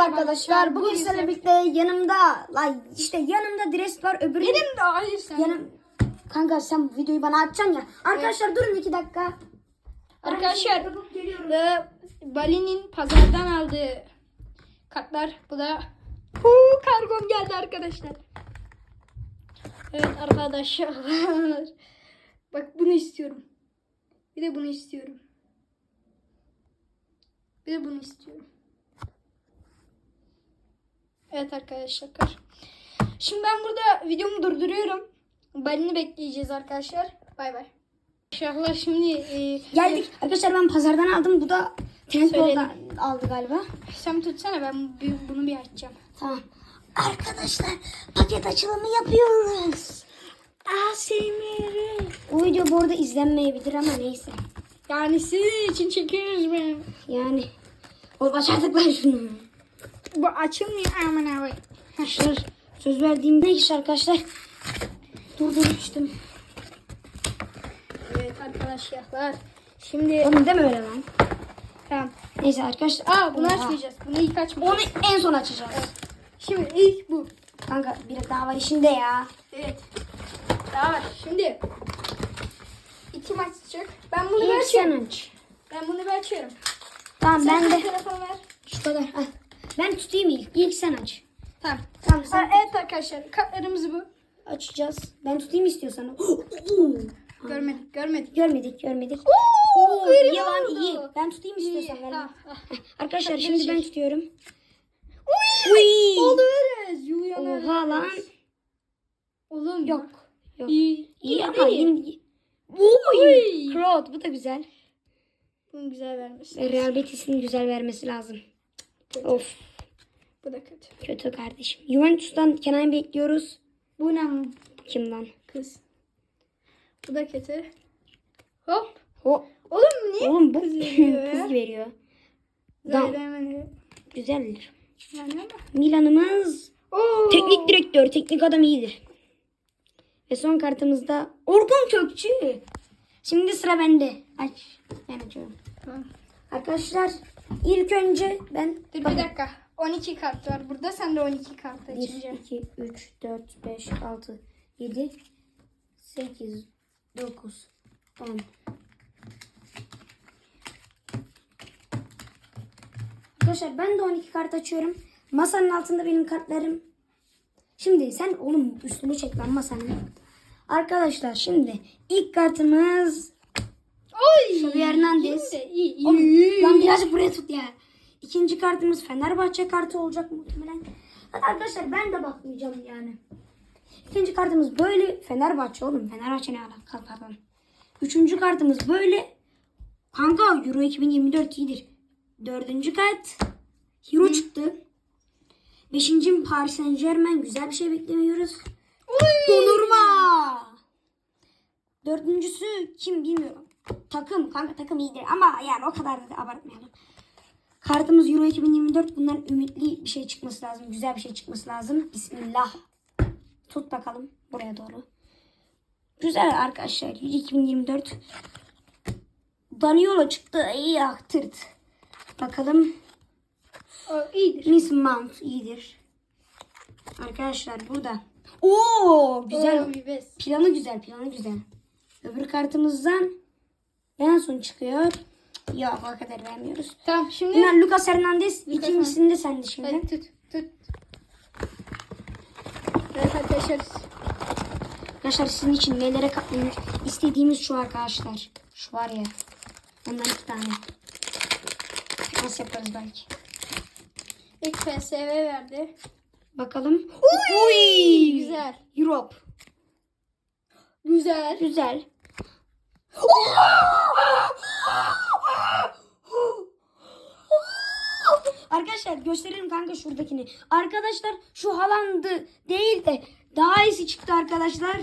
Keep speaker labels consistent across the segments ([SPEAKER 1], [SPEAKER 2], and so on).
[SPEAKER 1] Merhaba arkadaşlar. Bugün sizlerle birlikte yanımda la işte yanımda Dres var öbürü
[SPEAKER 2] Benim de hayır sen.
[SPEAKER 1] yanım Kanka sen videoyu bana atacaksın ya. Arkadaşlar durun iki dakika.
[SPEAKER 2] Arkadaşlar ve Bali'nin pazardan aldığı kartlar. Bu da Huu, kargom geldi arkadaşlar. Evet arkadaşlar. Bak bunu istiyorum. Bir de bunu istiyorum. Bir de bunu istiyorum. Evet arkadaşlar. Şimdi ben burada videomu durduruyorum. Bali'ni bekleyeceğiz arkadaşlar. Bay bay. İnşallah şimdi e,
[SPEAKER 1] Geldik. Arkadaşlar ben pazardan aldım. Bu da Trendyol'dan aldı galiba.
[SPEAKER 2] Sen tutsana ben bir- bunu bir açacağım.
[SPEAKER 1] Tamam. Arkadaşlar paket açılımı yapıyoruz.
[SPEAKER 2] ASMR.
[SPEAKER 1] Bu video bu arada izlenmeyebilir ama neyse.
[SPEAKER 2] Yani sizin için çekiyoruz mu?
[SPEAKER 1] Yani o başardık lan şunu.
[SPEAKER 2] Bu açılmıyor aman abi.
[SPEAKER 1] Arkadaşlar söz verdiğim ne iş arkadaşlar? Durdurmuştum.
[SPEAKER 2] Evet arkadaşlar. Şimdi
[SPEAKER 1] Oğlum deme öyle lan.
[SPEAKER 2] tamam.
[SPEAKER 1] Neyse arkadaşlar.
[SPEAKER 2] Aa bunu
[SPEAKER 1] Oha.
[SPEAKER 2] açmayacağız. Bunu ilk açmayacağız.
[SPEAKER 1] Onu en son açacağız.
[SPEAKER 2] Şimdi ilk bu.
[SPEAKER 1] Kanka bir daha var işinde ya.
[SPEAKER 2] Evet. Daha var. Şimdi iki maç çıkacak. Ben bunu
[SPEAKER 1] İlk
[SPEAKER 2] açıyorum.
[SPEAKER 1] aç.
[SPEAKER 2] Ben bunu açıyorum.
[SPEAKER 1] Tamam
[SPEAKER 2] Sen
[SPEAKER 1] ben de
[SPEAKER 2] telefon ver.
[SPEAKER 1] şu kadar. Al. Ben tutayım ilk. İlk sen aç.
[SPEAKER 2] Tamam.
[SPEAKER 1] Tamam
[SPEAKER 2] Aa,
[SPEAKER 1] sen
[SPEAKER 2] evet arkadaşlar kartlarımız bu.
[SPEAKER 1] açacağız. Ben tutayım istiyorsan.
[SPEAKER 2] Görmedik görmedik.
[SPEAKER 1] görmedik görmedik.
[SPEAKER 2] Oo,
[SPEAKER 1] Oo, yalan
[SPEAKER 2] oldu.
[SPEAKER 1] iyi. Ben tutayım istiyorsan.
[SPEAKER 2] İyi, tamam.
[SPEAKER 1] Arkadaşlar
[SPEAKER 2] Hadi
[SPEAKER 1] şimdi ben
[SPEAKER 2] çek.
[SPEAKER 1] tutuyorum.
[SPEAKER 2] Uy!
[SPEAKER 1] Uy!
[SPEAKER 2] Oldu öyle. Yuyanır.
[SPEAKER 1] Oha lan.
[SPEAKER 2] Oğlum
[SPEAKER 1] Yok. Yok.
[SPEAKER 2] İyi.
[SPEAKER 1] İyi ama yine...
[SPEAKER 2] Uy!
[SPEAKER 1] Crowd bu da güzel.
[SPEAKER 2] Bunu güzel vermiş.
[SPEAKER 1] Real Betis'in güzel vermesi lazım. Of
[SPEAKER 2] Bu da kötü.
[SPEAKER 1] kötü kardeşim. Juventus'tan Kenan bekliyoruz.
[SPEAKER 2] Bu ne
[SPEAKER 1] Kimden?
[SPEAKER 2] kız? Bu da kötü. Hop.
[SPEAKER 1] O
[SPEAKER 2] Oğlum niye
[SPEAKER 1] oğlum bu
[SPEAKER 2] kız
[SPEAKER 1] kız
[SPEAKER 2] veriyor ya?
[SPEAKER 1] veriyor.
[SPEAKER 2] Zaten hemen-
[SPEAKER 1] Güzeldir.
[SPEAKER 2] Yani ama.
[SPEAKER 1] Milan'ımız
[SPEAKER 2] Oo.
[SPEAKER 1] teknik direktör, teknik adam iyidir. Ve son kartımızda Orkun Kökçü. Şimdi sıra bende. Aç. Ben açıyorum.
[SPEAKER 2] Tamam.
[SPEAKER 1] Arkadaşlar ilk önce ben
[SPEAKER 2] Dur bir dakika. 12 kart var burada. Sen de 12 kart
[SPEAKER 1] 1,
[SPEAKER 2] açınca.
[SPEAKER 1] 2, 3, 4, 5, 6, 7, 8, 9, 10. Arkadaşlar ben de 12 kart açıyorum. Masanın altında benim kartlarım. Şimdi sen oğlum üstünü çek lan masanın. Arkadaşlar şimdi ilk kartımız
[SPEAKER 2] Oy.
[SPEAKER 1] Xavi Hernandez. Oğlum, lan birazcık buraya tut ya. İkinci kartımız Fenerbahçe kartı olacak muhtemelen. Hadi arkadaşlar ben de bakmayacağım yani. İkinci kartımız böyle. Fenerbahçe oğlum. Fenerbahçe ne alaka pardon. Üçüncü kartımız böyle. Kanka Euro 2024 iyidir. Dördüncü kart. Hero çıktı. Beşinci Paris Saint Germain. Güzel bir şey beklemiyoruz. Dondurma. Dördüncüsü kim bilmiyorum. Takım kanka takım iyidir ama yani o kadar da abartmayalım. Kartımız Euro 2024. Bundan ümitli bir şey çıkması lazım. Güzel bir şey çıkması lazım. Bismillah. Tut bakalım buraya doğru. Güzel arkadaşlar. Euro 2024. Daniolo çıktı. İyi aktırt. Bakalım.
[SPEAKER 2] O iyidir.
[SPEAKER 1] Miss Mount iyidir. Arkadaşlar burada. Oo güzel.
[SPEAKER 2] Oo.
[SPEAKER 1] Planı güzel, planı güzel. Öbür kartımızdan en son çıkıyor. Yok o kadar vermiyoruz.
[SPEAKER 2] Tamam şimdi.
[SPEAKER 1] Bunlar Lucas Hernandez.
[SPEAKER 2] Lucas
[SPEAKER 1] İkincisini de sende şimdi.
[SPEAKER 2] Hadi tut tut. Evet arkadaşlar.
[SPEAKER 1] Arkadaşlar sizin için nelere katlanır? İstediğimiz şu arkadaşlar. Şu var ya. Ondan iki tane. Nasıl yaparız belki.
[SPEAKER 2] İlk PSV verdi.
[SPEAKER 1] Bakalım.
[SPEAKER 2] Uy, güzel.
[SPEAKER 1] Europe.
[SPEAKER 2] Güzel.
[SPEAKER 1] Güzel. Arkadaşlar gösterelim kanka şuradakini. Arkadaşlar şu Haaland'ı değil de daha iyisi çıktı arkadaşlar.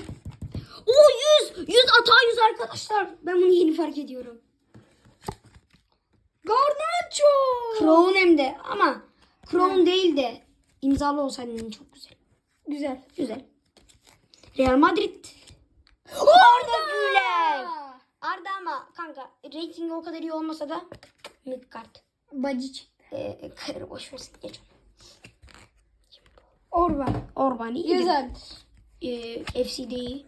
[SPEAKER 1] O 100. 100 ata 100 arkadaşlar. Ben bunu yeni fark ediyorum.
[SPEAKER 2] Garnacho.
[SPEAKER 1] Crown hem de ama Crown değil de imzalı olsaydı çok güzel.
[SPEAKER 2] Güzel.
[SPEAKER 1] Güzel. Real Madrid. Arda Güler. Arda ama kanka ratingi o kadar iyi olmasa da mid kart.
[SPEAKER 2] Bacı çıktı.
[SPEAKER 1] Ee, karı boş versin geç.
[SPEAKER 2] Orban.
[SPEAKER 1] Orban iyi.
[SPEAKER 2] Güzel.
[SPEAKER 1] Ee, FC'de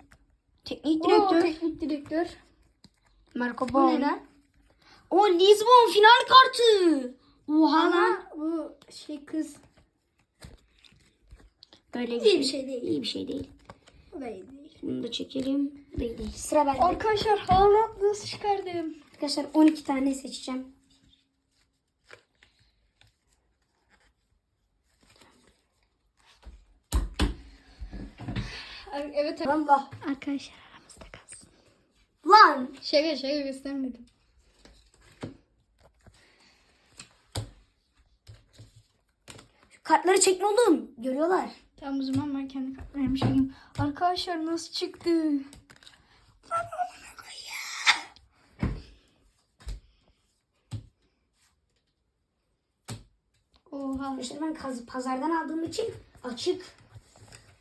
[SPEAKER 1] teknik direktör.
[SPEAKER 2] teknik direktör.
[SPEAKER 1] Marco
[SPEAKER 2] Bu ne
[SPEAKER 1] Bon. O Lisbon final kartı. Oha lan.
[SPEAKER 2] Bu şey kız.
[SPEAKER 1] Böyle
[SPEAKER 2] İyi bir şey değil.
[SPEAKER 1] İyi bir şey değil.
[SPEAKER 2] Bu da iyi değil.
[SPEAKER 1] Bunu da çekelim. Değil. Sıra bende.
[SPEAKER 2] Arkadaşlar Haaland nasıl çıkardım?
[SPEAKER 1] Arkadaşlar 12 tane seçeceğim.
[SPEAKER 2] Evet.
[SPEAKER 1] Allah.
[SPEAKER 2] Arkadaşlar aramızda kalsın.
[SPEAKER 1] Lan.
[SPEAKER 2] Şaka şaka göstermedim.
[SPEAKER 1] Şu kartları çekme oğlum. Görüyorlar.
[SPEAKER 2] Tamam o zaman ben kendi kartlarımı çekeyim. Arkadaşlar nasıl çıktı? Oha.
[SPEAKER 1] Arkadaşlar ben kaz- pazardan aldığım için açık.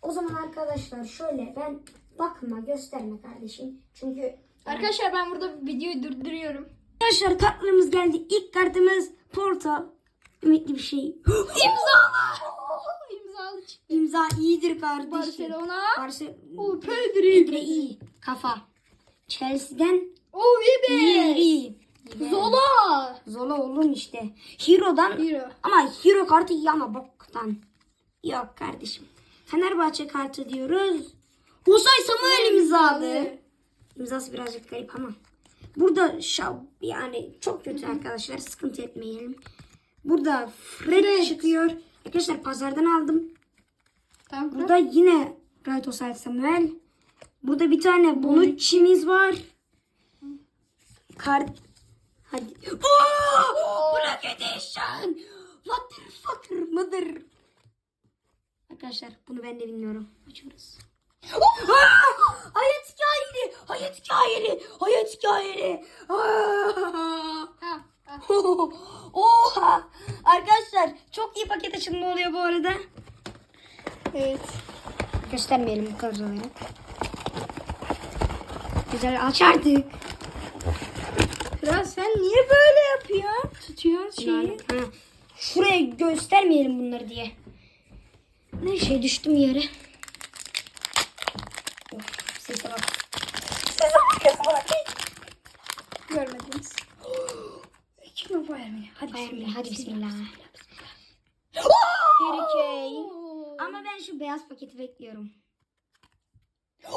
[SPEAKER 1] O zaman arkadaşlar şöyle ben bakma gösterme kardeşim. Çünkü
[SPEAKER 2] Arkadaşlar ben burada videoyu durduruyorum.
[SPEAKER 1] arkadaşlar kartlarımız geldi. İlk kartımız Porto. Ümitli bir şey. İmzalı.
[SPEAKER 2] İmzalı çıktı.
[SPEAKER 1] İmza iyidir kardeşim.
[SPEAKER 2] Barcelona.
[SPEAKER 1] Barcelona.
[SPEAKER 2] O
[SPEAKER 1] Pedri
[SPEAKER 2] Pedri.
[SPEAKER 1] iyi. Kafa. Chelsea'den
[SPEAKER 2] O
[SPEAKER 1] iyi.
[SPEAKER 2] Zola.
[SPEAKER 1] Oğlum işte. Hero'dan
[SPEAKER 2] Hero.
[SPEAKER 1] ama Hero kartı iyi ama boktan. Yok kardeşim. Fenerbahçe kartı diyoruz. Husay Samuel imzalı. İmzası birazcık garip ama. Burada şav yani çok kötü arkadaşlar. Sıkıntı etmeyelim. Burada Fred,
[SPEAKER 2] Fred.
[SPEAKER 1] çıkıyor. Arkadaşlar pazardan aldım.
[SPEAKER 2] Tamam.
[SPEAKER 1] Burada yine Right Husay Samuel. Burada bir tane Bonucci'miz var. Kart Hadi. Oo! Ödeşan. What the fucker mıdır? Arkadaşlar bunu ben de bilmiyorum. Açıyoruz. Aa! Hayat hikayeli. Hayat hikayeli. Hayat hikayeli. Oha. Arkadaşlar çok iyi paket açılımı oluyor bu arada.
[SPEAKER 2] Evet.
[SPEAKER 1] Göstermeyelim bu kadroları. Güzel aç artık.
[SPEAKER 2] Kral sen niye böyle yapıyorsun? Tutuyorsun şeyi.
[SPEAKER 1] Ha. Şuraya göstermeyelim bunları diye. Ne şey düştüm yere. Of, sese bak. Sese bak, sese bak.
[SPEAKER 2] Görmediniz. Kim Bayern Münih? Hadi bismillah.
[SPEAKER 1] Hadi bismillah. Kane. Ama ben şu beyaz paketi bekliyorum.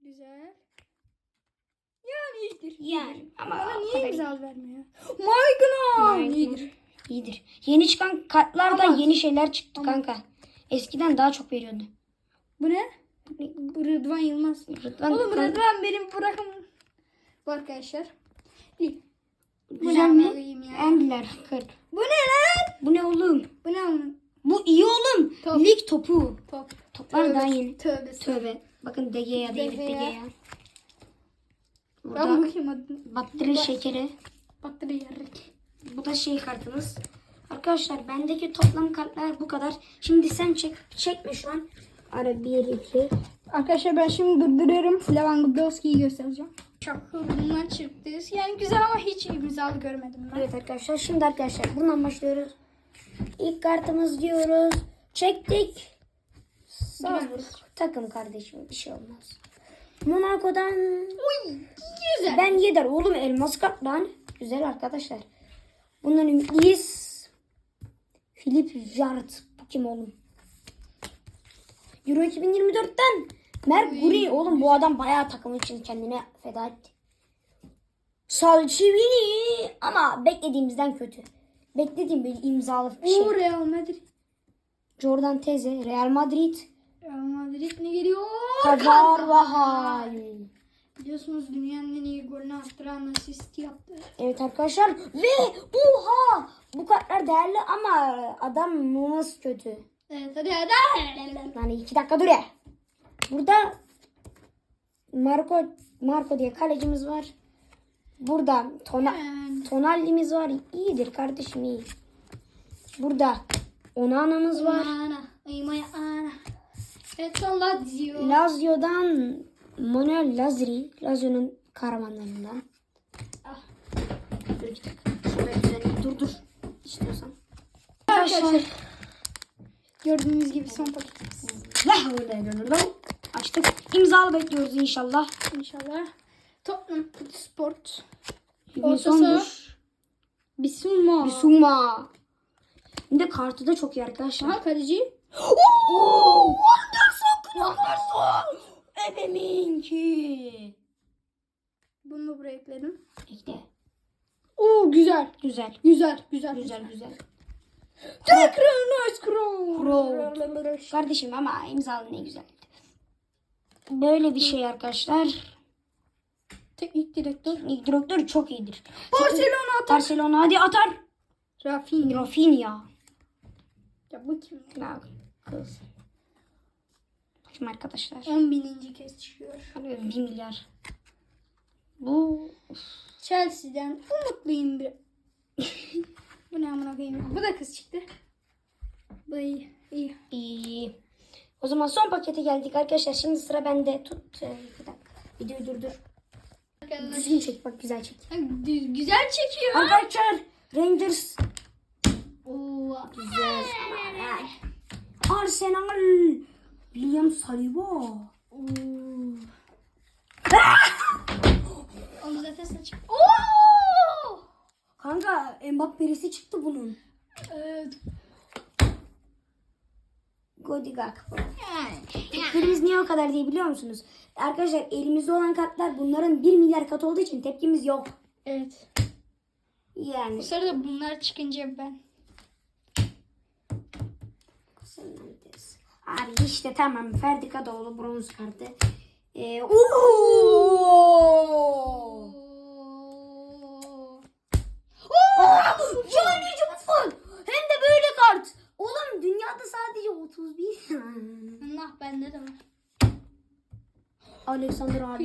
[SPEAKER 2] Güzel. Yani iyidir.
[SPEAKER 1] Yani ama
[SPEAKER 2] Bana niye imza vermiyor? Maygnan. İyidir.
[SPEAKER 1] iyidir. Yeni çıkan kartlarda
[SPEAKER 2] Ama-
[SPEAKER 1] yeni şeyler çıktı kanka. Eskiden daha çok veriyordu.
[SPEAKER 2] Bu ne? Bu Rıdvan Yılmaz.
[SPEAKER 1] Rıdvan-
[SPEAKER 2] Oğlum Rıdvan benim bırakın. Bu arkadaşlar.
[SPEAKER 1] Güzel
[SPEAKER 2] ne
[SPEAKER 1] mi?
[SPEAKER 2] yapayım ya?
[SPEAKER 1] Endiler 40.
[SPEAKER 2] Bu ne lan?
[SPEAKER 1] Bu ne oğlum?
[SPEAKER 2] Bu ne onun?
[SPEAKER 1] Bu iyi oğlum.
[SPEAKER 2] Top.
[SPEAKER 1] Lig topu.
[SPEAKER 2] Top.
[SPEAKER 1] Toplar daha yeni.
[SPEAKER 2] Tövbe.
[SPEAKER 1] Tövbe. Bakın Degeya David
[SPEAKER 2] De Gea.
[SPEAKER 1] Degeya.
[SPEAKER 2] Ben
[SPEAKER 1] Burada
[SPEAKER 2] bakayım adını.
[SPEAKER 1] batteri şekeri.
[SPEAKER 2] Batteri yarık.
[SPEAKER 1] Bu da şey kartımız. Arkadaşlar bendeki toplam kartlar bu kadar. Şimdi sen çek. Çekme şu an. Ara 1 2.
[SPEAKER 2] Arkadaşlar ben şimdi durduruyorum. Lewandowski'yi göstereceğim. Çok bunlar çıktı. Yani güzel ama hiç imzalı görmedim ben.
[SPEAKER 1] Evet arkadaşlar şimdi arkadaşlar bundan başlıyoruz. İlk kartımız diyoruz. Çektik. Salzburg. Takım kardeşim bir şey olmaz. Monaco'dan
[SPEAKER 2] Uy, güzel.
[SPEAKER 1] ben yeder oğlum elmas kart lan. Güzel arkadaşlar. Bundan ümitliyiz. Philip Jart. Bu kim oğlum? Euro 2024'ten Mercury oğlum bu adam bayağı takım için kendine feda etti. Salçivini ama beklediğimizden kötü. Beklediğim bir imzalı bir şey.
[SPEAKER 2] Oo Real Madrid.
[SPEAKER 1] Jordan Teze, Real Madrid,
[SPEAKER 2] Real Madrid ne geliyor?
[SPEAKER 1] Carvajal.
[SPEAKER 2] Biliyorsunuz dünyanın en iyi golünü attıran asist yaptı.
[SPEAKER 1] Evet arkadaşlar ve oha bu kartlar değerli ama adamımız kötü.
[SPEAKER 2] Evet hadi hadi.
[SPEAKER 1] Yani iki dakika dur ya. Burada Marco Marco diye kalecimiz var. Burada Tona,
[SPEAKER 2] Yani.
[SPEAKER 1] Tonalli'miz var. İyidir kardeşim iyi. Burada Onana'mız var.
[SPEAKER 2] Ana. Aymaya son Lazio.
[SPEAKER 1] Lazio'dan Manuel Lazri. Lazio'nun kahramanlarından.
[SPEAKER 2] Ah.
[SPEAKER 1] Dur dakika. Dur dur. İstiyorsan.
[SPEAKER 2] arkadaşlar. Gördüğünüz gibi son paketimiz.
[SPEAKER 1] La havle la Açtık. İmzalı bekliyoruz inşallah.
[SPEAKER 2] İnşallah. Tottenham Sport.
[SPEAKER 1] Bir
[SPEAKER 2] Orta
[SPEAKER 1] sondur.
[SPEAKER 2] Bisuma.
[SPEAKER 1] Bisuma. Bir de kartı da çok iyi arkadaşlar.
[SPEAKER 2] Aha kaleci.
[SPEAKER 1] Oo! Anderson Anderson. Ebeminki.
[SPEAKER 2] Bunu da buraya ekledim.
[SPEAKER 1] İşte
[SPEAKER 2] Oo güzel.
[SPEAKER 1] güzel.
[SPEAKER 2] Güzel. Güzel.
[SPEAKER 1] Güzel güzel.
[SPEAKER 2] Tekrar nice crow.
[SPEAKER 1] Crow. Kardeşim ama imzalı ne güzel. Böyle bir şey arkadaşlar.
[SPEAKER 2] Teknik direktör.
[SPEAKER 1] İlk direktör çok iyidir.
[SPEAKER 2] Barcelona atar.
[SPEAKER 1] Barcelona hadi atar.
[SPEAKER 2] Rafinha.
[SPEAKER 1] Rafinha.
[SPEAKER 2] Ya bu kim?
[SPEAKER 1] Ya kız. Bakın arkadaşlar.
[SPEAKER 2] 10 bininci kez çıkıyor.
[SPEAKER 1] Hani 1 milyar. Bu
[SPEAKER 2] Chelsea'den umutluyum bir. bu ne amına koyayım? Bu da kız çıktı. Bu iyi. iyi.
[SPEAKER 1] iyi. O zaman son pakete geldik arkadaşlar. Şimdi sıra bende. Tut. Ee, Bir dakika. Videoyu durdur. Düzgün çek bak güzel çek.
[SPEAKER 2] Gü- Güzel çekiyor.
[SPEAKER 1] Arkadaşlar Rangers
[SPEAKER 2] Oo.
[SPEAKER 1] güzel. Arsenal William Saliba.
[SPEAKER 2] Onu zaten saçım. Oo!
[SPEAKER 1] Kanka Mbappe'si çıktı bunun.
[SPEAKER 2] Evet.
[SPEAKER 1] Godi Gakpo. Tepkimiz niye o kadar diye biliyor musunuz? Arkadaşlar elimizde olan kartlar bunların 1 milyar kat olduğu için tepkimiz yok.
[SPEAKER 2] Evet.
[SPEAKER 1] Yani.
[SPEAKER 2] Bu sırada bunlar çıkınca ben.
[SPEAKER 1] Abi işte tamam Ferdi Kadıoğlu bronz kartı. Ee, ooo! Johnny Johnson! Hem de böyle kart. Oğlum dünyada sadece 31
[SPEAKER 2] Allah bende de var.
[SPEAKER 1] Alexander Arnold.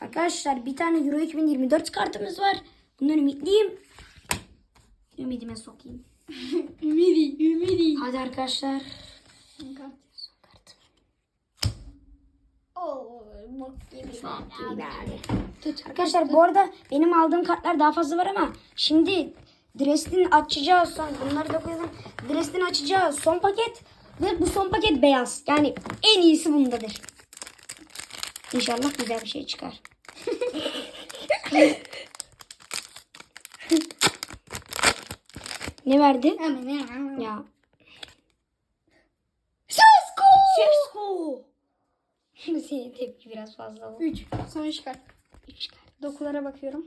[SPEAKER 1] Arkadaşlar bir tane Euro 2024 kartımız var. Bundan ümitliyim. Ümidime sokayım.
[SPEAKER 2] Ümidi, ümidi.
[SPEAKER 1] Hadi arkadaşlar. Arkadaşlar bu arada benim aldığım kartlar daha fazla var ama şimdi Dresden açacağız son bunları da koyalım. Dresden açacağız son paket ve bu son paket beyaz. Yani en iyisi bundadır. İnşallah güzel bir şey çıkar. ne verdi? Ya.
[SPEAKER 2] Sesko!
[SPEAKER 1] Sesko. Senin tepki biraz fazla oldu.
[SPEAKER 2] 3. Son çıkart.
[SPEAKER 1] Üç kart.
[SPEAKER 2] Dokulara bakıyorum.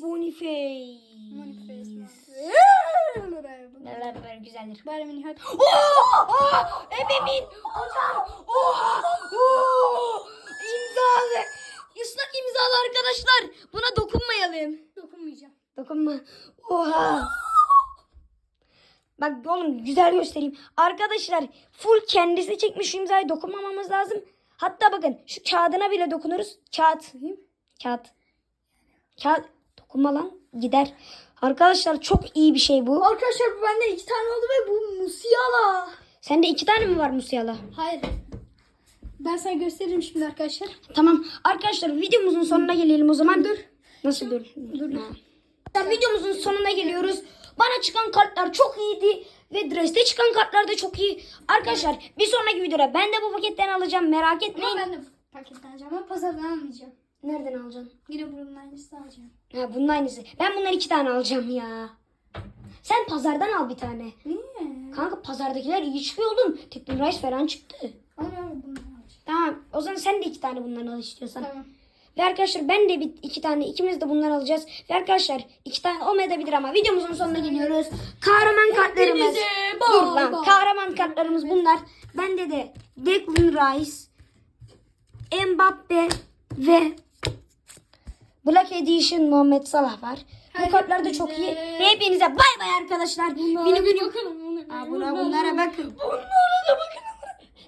[SPEAKER 1] Boniface. Boniface.
[SPEAKER 2] Manifest.
[SPEAKER 1] Neler güzeldir.
[SPEAKER 2] Bayern Münih hadi.
[SPEAKER 1] Oha! Ebemin! Hocam! Oha! Oo! İmzalı! Islak imzalı arkadaşlar. Buna dokunmayalım.
[SPEAKER 2] Dokunmayacağım.
[SPEAKER 1] Dokunma. Oha! Bak oğlum güzel göstereyim. Arkadaşlar full kendisi çekmiş şu imzayı dokunmamamız lazım. Hatta bakın şu kağıdına bile dokunuruz. Kağıt. Kağıt. Kağıt. Dokunma lan. Gider. Arkadaşlar çok iyi bir şey bu.
[SPEAKER 2] Arkadaşlar bu bende iki tane oldu ve bu Musiala.
[SPEAKER 1] Sende iki tane mi var Musiala?
[SPEAKER 2] Hayır. Ben sana gösteririm şimdi arkadaşlar.
[SPEAKER 1] Tamam. Arkadaşlar videomuzun sonuna gelelim o zaman. Dur. Nasıl dur?
[SPEAKER 2] Dur.
[SPEAKER 1] Ha. Arkadaşlar, Videomuzun sonuna geliyoruz. Bana çıkan kartlar çok iyiydi. Ve Dres'te çıkan kartlar da çok iyi. Arkadaşlar bir sonraki videoda ben de bu paketten alacağım. Merak
[SPEAKER 2] Ama
[SPEAKER 1] etmeyin.
[SPEAKER 2] ben de paketten alacağım ama pazardan almayacağım.
[SPEAKER 1] Nereden alacaksın?
[SPEAKER 2] Yine bunun aynısını alacağım.
[SPEAKER 1] Ha, bunun aynısı. Ben bundan iki tane alacağım ya. Sen pazardan al bir tane.
[SPEAKER 2] Niye?
[SPEAKER 1] Kanka pazardakiler iyi çıkıyor oğlum. Tekno Rice falan çıktı.
[SPEAKER 2] Ama alacağım.
[SPEAKER 1] Tamam. O zaman sen de iki tane bundan al istiyorsan.
[SPEAKER 2] Tamam.
[SPEAKER 1] Ve arkadaşlar ben de bir, iki tane ikimiz de bundan alacağız. Ve arkadaşlar iki tane olmayabilir ama videomuzun sonuna geliyoruz. Kahraman kartlarımız. Dur lan. Kahraman kartlarımız bunlar. Bende de Declan Rice, Mbappe ve Black Edition Muhammed Salah var. Bu kartlar da çok iyi. Ve hepinize bay bay arkadaşlar.
[SPEAKER 2] Bunlara
[SPEAKER 1] Beni
[SPEAKER 2] bir bakalım.
[SPEAKER 1] Aa, buna, bunlara bakın.
[SPEAKER 2] Bunlara da bakın.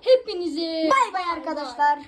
[SPEAKER 2] Hepinize
[SPEAKER 1] Bay bay arkadaşlar.